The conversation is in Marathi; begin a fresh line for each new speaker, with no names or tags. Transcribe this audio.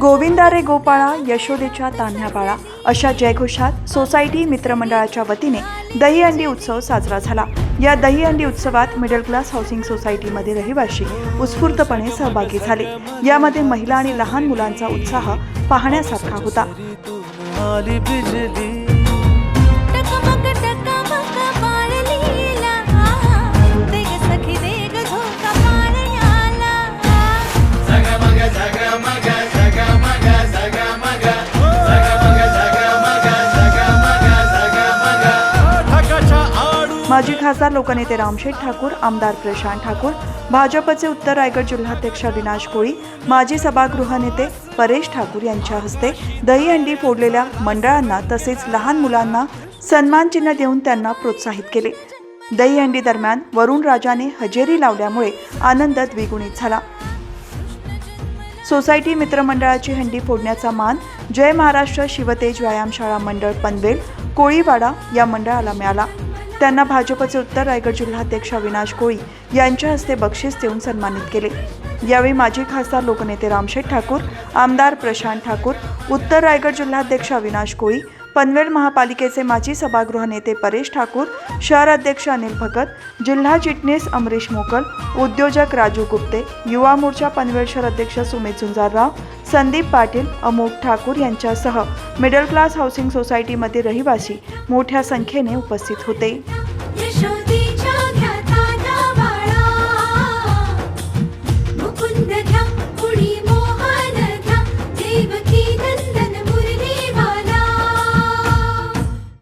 गोविंदारे गोपाळा यशोदेच्या तान्ह्यापाळा अशा जयघोषात सोसायटी मित्रमंडळाच्या वतीने दहीहंडी उत्सव साजरा झाला. या दहीहंडी उत्सवात मिडल क्लास हाऊसिंग सोसायटीमध्ये रहिवाशी उत्स्फूर्तपणे सहभागी झाले. यामध्ये महिला आणि लहान मुलांचा उत्साह पाहण्यासारखा होता. माजी खासदार लोकनेते रामशेठ ठाकूर आमदार प्रशांत ठाकूर भाजपचे उत्तर रायगड जिल्हाध्यक्ष अविनाश कोळी माजी सभागृह नेते परेश ठाकूर यांच्या हस्ते दहीहंडी फोडलेल्या मंडळांना तसेच लहान मुलांना सन्मानचिन्ह देऊन त्यांना प्रोत्साहित केले. दहीहंडी दरम्यान वरुण राजाने हजेरी लावल्यामुळे आनंद द्विगुणित झाला. सोसायटी मित्रमंडळाची हंडी फोडण्याचा मान जय महाराष्ट्र शिवतेज व्यायामशाळा मंडळ पनवेल कोळीवाडा या मंडळाला मिळाला. त्यांना भाजपचे उत्तर रायगड जिल्हाध्यक्ष अविनाश कोळी यांच्या हस्ते बक्षीस देऊन सन्मानित केले. यावेळी माजी खासदार लोकनेते रामशेठ ठाकूर आमदार प्रशांत ठाकूर उत्तर रायगड जिल्हाध्यक्ष अविनाश कोळी पनवेल महापालिकेचे माजी सभागृह नेते परेश ठाकूर शहर अध्यक्ष अनिल भगत जिल्हा चिटणीस अमरीश मोकल उद्योजक राजू गुप्ते युवा मोर्चा पनवेल शहर अध्यक्ष सुमित झुंजारराव संदीप पाटील अमोक ठाकूर यांच्यासह मिडल क्लास हाऊसिंग सोसायटीमध्ये रहिवासी मोठ्या संख्येने उपस्थित होते.